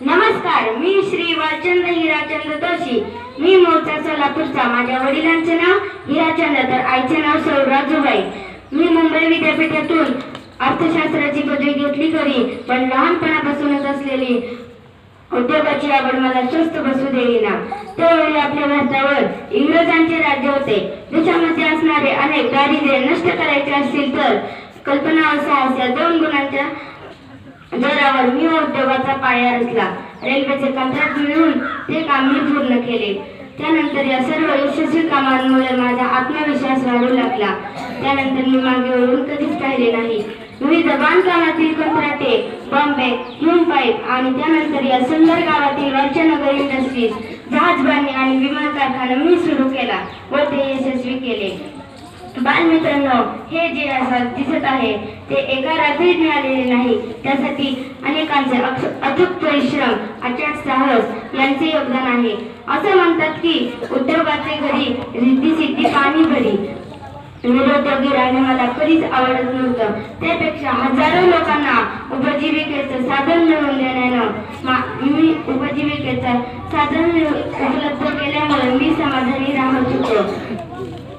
नमस्कार मी श्री वालचंद्र हिराचंद्र जोशी. मी मोर्चा सोलापूरचा. माझ्या वडिलांचे नाव हिराचंद्र तर आईचे नाव सौराजूबाई मी मुंबई विद्यापीठातून अर्थशास्त्राची पदवी घेतली खरी पण लहानपणापासूनच असलेली उद्योगाची आवड मला स्वस्त बसू देईना. त्यावेळी आपल्या भारतावर इंग्रजांचे राज्य होते. देशामध्ये असणारे अनेक दारिद्र्य नष्ट करायचे असतील तर कल्पना असा साहस दोन गुणांच्या जोरावर मी उद्योगाचा पाया रचला. रेल्वेचे कंत्राट मिळवून ते काम मी पूर्ण केले. त्यानंतर या सर्व यशस्वी कामांमुळे माझा आत्मविश्वास वाढू लागला. त्यानंतर मी मागे वळून कधीच पाहिले नाही. विविध बांधकामातील कंत्राटे बॉम्बे मुंबई आणि त्यानंतर या सुंदर गावातील वर्चनगर इंडस्ट्रीज जहाज बांधणी आणि विमान कारखाना मी सुरू केला व ते यशस्वी केले. बालमित्रांनो हे जे असं दिसत आहे ते एका रात्रीत मिळालेले नाही. त्यासाठी अनेकांचे अक्ष- अथक परिश्रम अचाट साहस यांचे योगदान आहे. असं म्हणतात की उद्योगाचे घरी रिद्धी सिद्धी पाणी भरी निरुद्योगी राहणे मला कधीच आवडत नव्हतं. त्यापेक्षा हजारो लोकांना उपजीविकेचं साधन मिळवून देण्यानं मी उपजीविकेचं साधन उपलब्ध केल्यामुळे मी समाधानी राहत होतो.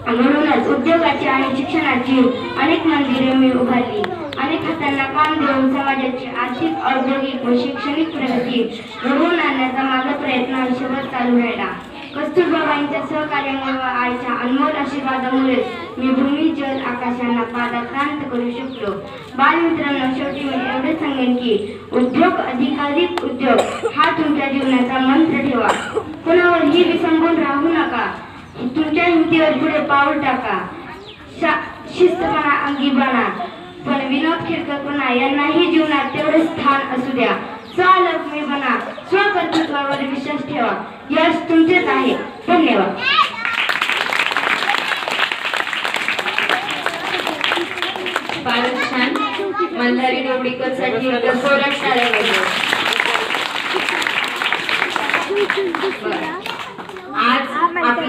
म्हणून म्हणूनच उद्योगाची आणि शिक्षणाची अनेक मंदिरे मी उभारली. अनेक हातांना काम देऊन समाजाची आर्थिक औद्योगिक व शैक्षणिक प्रगती घडवून आणण्याचा माझा प्रयत्न आयुष्यभर चालू राहिला. कस्तुरबाबांच्या सहकार्यामुळे व आईच्या अनमोल आशीर्वादामुळे मी भूमी जल आकाशांना पादाक्रांत करू शकलो. बालमित्रांनो शेवटी मी एवढे सांगेन की उद्योग अधिकाधिक उद्योग हा तुमच्या जीवनाचा मंत्र ठेवा. कोणावरही विसंबून राहू नका. तुमच्या हिमतीवर पुढे पाऊल टाका. शिस्तपणा अंगी बना. पण विनोद खिडकरपणा यांनाही जीवनात तेवढे स्थान असू द्या. स्वालक्ष्मी बना. स्वकर्तृत्वावर विश्वास ठेवा. यश तुमचेच आहे. धन्यवाद. डोबळीकरसाठी. आज